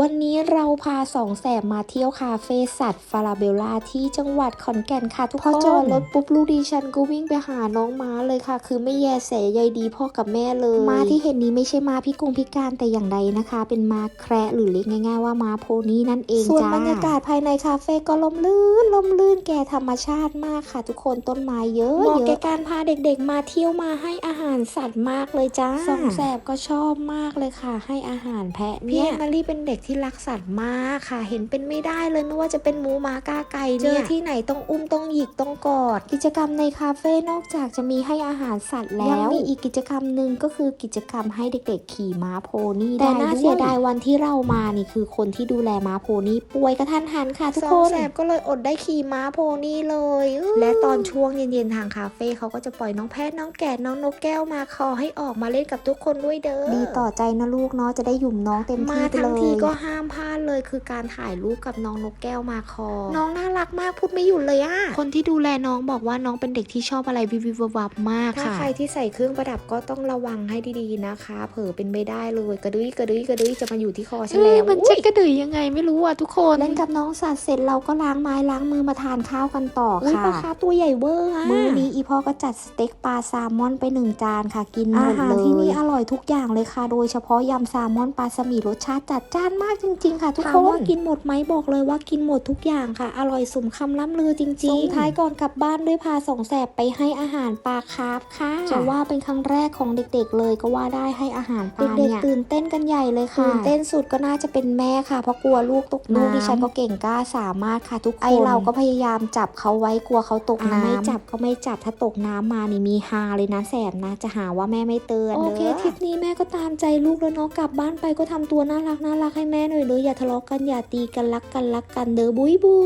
วันนี้เราพาสองแสบมาเที่ยวคาเฟ่สัตว์ฟาราเบลล่าที่จังหวัดขอนแก่นค่ะทุกคนพอจอดรถปุ๊บลูกดิฉันก็วิ่งไปหาน้องม้าเลยค่ะ คือไม่แยแสใยดีพ่อกับแม่เลยม้าที่เห็นนี้ไม่ใช่ม้าพิกงพิการแต่อย่างใดนะคะ เป็นม้าแคระหรือเรียกง่าย ๆว่าม้าโพนี่นั่นเองจ้าส่วนบรรยากาศภายในคาเฟ่ก็ลมลื่นลมลื่นแก่ธรรมชาติมากค่ะ ทุกคนต้นไม้เยอะเหมาะแก่การพาเด็กๆ มาเที่ยวมาให้อาหารสัตว์มากเลยจ้าสองแสบก็ชอบมากเลยค่ะ ให้อาหารแพะเนี่ยมารีเป็นเด็กที่รักสัตว์มากค่ะ เห็นเป็นไม่ได้เลยไม่ว่าจะเป็นหมูหมากาไก่เนี่ยเจอที่ไหนต้องอุ้มต้องหยิกต้องกอด กิจกรรมในคาเฟ่นอกจากจะมีให้อาหารสัตว์แล้วยังมีอีกกิจกรรมหนึ่งก็คือกิจกรรมให้เด็กๆ ขี่ม้าโพนี่แต่น่าเสียดายวันที่เรามานี่คือคนที่ดูแลม้าโพนี่ป่วยกระทันหันค่ะทุกคนแสบก็เลยอดได้ขี่ม้าโพนี่เลย และตอนช่วงเย็นๆทางคาเฟ่เขาก็จะปล่อยน้องแพะน้องแกะน้องนกแก้วมาขอให้ออกมาเล่นกับทุกคนด้วยเด้อดีต่อใจนะลูกเนาะจะได้หยุ่มน้องเต็มที่ไปเลยทั้งทีก็ห้ามพลาดเลยคือการถ่ายรูปกับน้องนกแก้วมาคอ น้องน่ารักมากพูดไม่หยุดเลยอะคนที่ดูแลน้องบอกว่าน้องเป็นเด็กที่ชอบอะไรวิววิววับมากค่ะถ้าใครที่ใส่เครื่องประดับก็ต้องระวังให้ดีๆนะคะ เผลอเป็นไม่ได้เลยกระดุยกระดุยกระดุยจะมาอยู่ที่คอฉันแล้วมันจะกระดือยังไงไม่รู้อะทุกคนเล่นกับน้องสัตว์เสร็จเราก็ล้างไม้ล้างมือมาทานข้าวกันต่อค่ะปลาคาร์ฟตัวใหญ่เวอร์อะมือนี้อีพ่อก็จัดสเต็กปลาแซลมอนไปหนึ่งจานค่ะกินหมดเลยอาหารที่นี่อร่อยทุกอย่างเลยค่ะ โดยเฉพาะยำแซลมอนปลาสมีรสชาติจัดจ้านมากจริง ๆ ค่ะ ทุกคนถามว่ากินหมดไหมบอกเลยว่ากินหมดทุกอย่างค่ะ อร่อยสมคำล่ำลือจริงๆส่งท้ายก่อนกลับบ้านด้วยพาสองแสบไปให้อาหารปลาคาร์ฟค่ะจะว่าเป็นครั้งแรกของเด็กๆ เลยก็ว่าได้ให้อาหารปลาเนี่ยเด็กๆตื่นเต้นกันใหญ่เลยค่ะตื่นเต้นสุดก็น่าจะเป็นแม่ค่ะเพราะกลัวลูกตกน้ำลูกดิฉันก็เก่งกล้าสามารถค่ะ ทุกคนไอเราก็พยายามจับเขาไว้กลัวเขาตกน้ำไม่จับก็ไม่จับถ้าตกน้ำมานี่มีฮาเลยนะแสบนะจะหาว่าแม่ไม่เตือนโอเคทริปนี้แม่ก็ตามใจลูกแล้วเนาะกลับบ้านไปก็ทำตัวน่ารักน่ารักให้แม่หน่อยเลยอย่าทะเลาะกันอย่าตีกันรักกันรักกันเด้อบุยบุ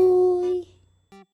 ย